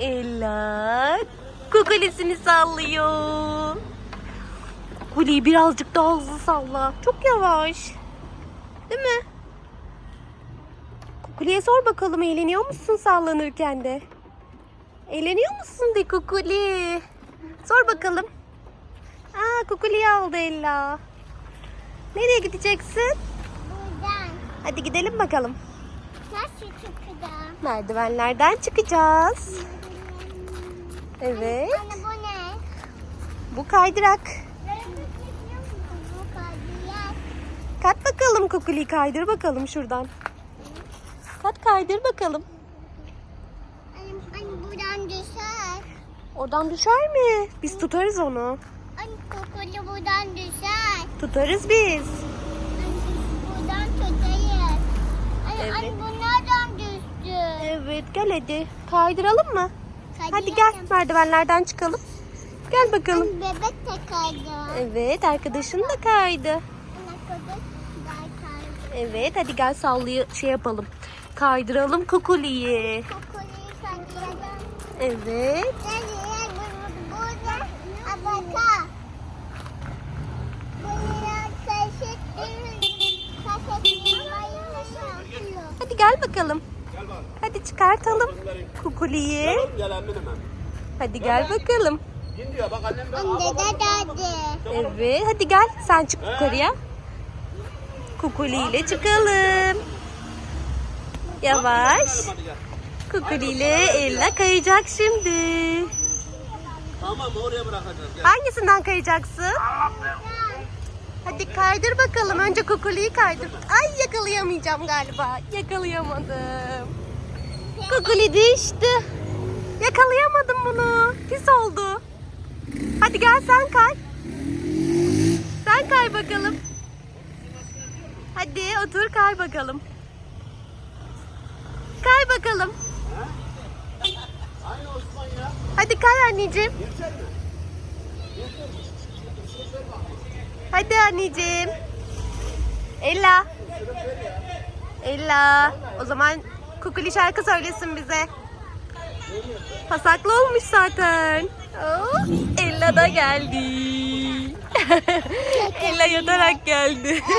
Ela kukulisini sallıyor. Kukuliyi birazcık daha hızlı salla. Çok yavaş. Değil mi? Kukuli'ye sor bakalım eğleniyor musun sallanırken de? Eğleniyor musun de Kukuli? Sor bakalım. Aa Kukuli'yi aldı Ella. Nereye gideceksin? Buradan. Hadi gidelim bakalım. Nasıl çıkacağım? Merdivenlerden çıkacağız. Evet. Anne bu ne? Bu kaydırak. Kat bakalım Kukuli kaydır bakalım şuradan. Kat kaydır bakalım. Anne, anne buradan düşer. Oradan düşer mi? Biz tutarız onu. Anne kokulu buradan düşer. Tutarız biz. Buradan tutayız. Anne, Evet. anne bu nereden düştü? Evet gel hadi. Kaydıralım mı? Hadi gel merdivenlerden çıkalım. Gel bakalım. Bebek de kaydı. Evet arkadaşın da kaydı. Evet hadi gel sallıyı şey yapalım. Kaydıralım Kukuli'yi. Kaydıralım. Evet. Burada. Abaka. Hadi gel bakalım. Hadi çıkartalım Kukuli'yi. Hadi gel bakalım. Bak annem. Evet hadi gel sen çık yukarıya. Kukuli çıkalım. Yavaş. Kukuli ile Ella kayacak şimdi. Tamam oraya bırakacağız gel. Hangisinden kayacaksın? Hadi kaydır bakalım. Önce Kukuli'yi kaydır. Ay yakalayamayacağım galiba. Yakalayamadım. Kukuli düştü. Yakalayamadım bunu. Pis oldu. Hadi gel sen kay. Sen kay bakalım. Hadi otur kay bakalım. Kay bakalım. Hadi kay anneciğim. Hadi anneciğim. Ella. Ella. O zaman Kukuli şarkı söylesin bize. Pasaklı olmuş zaten. Oh, Ella da geldi. Ella yatarak geldi.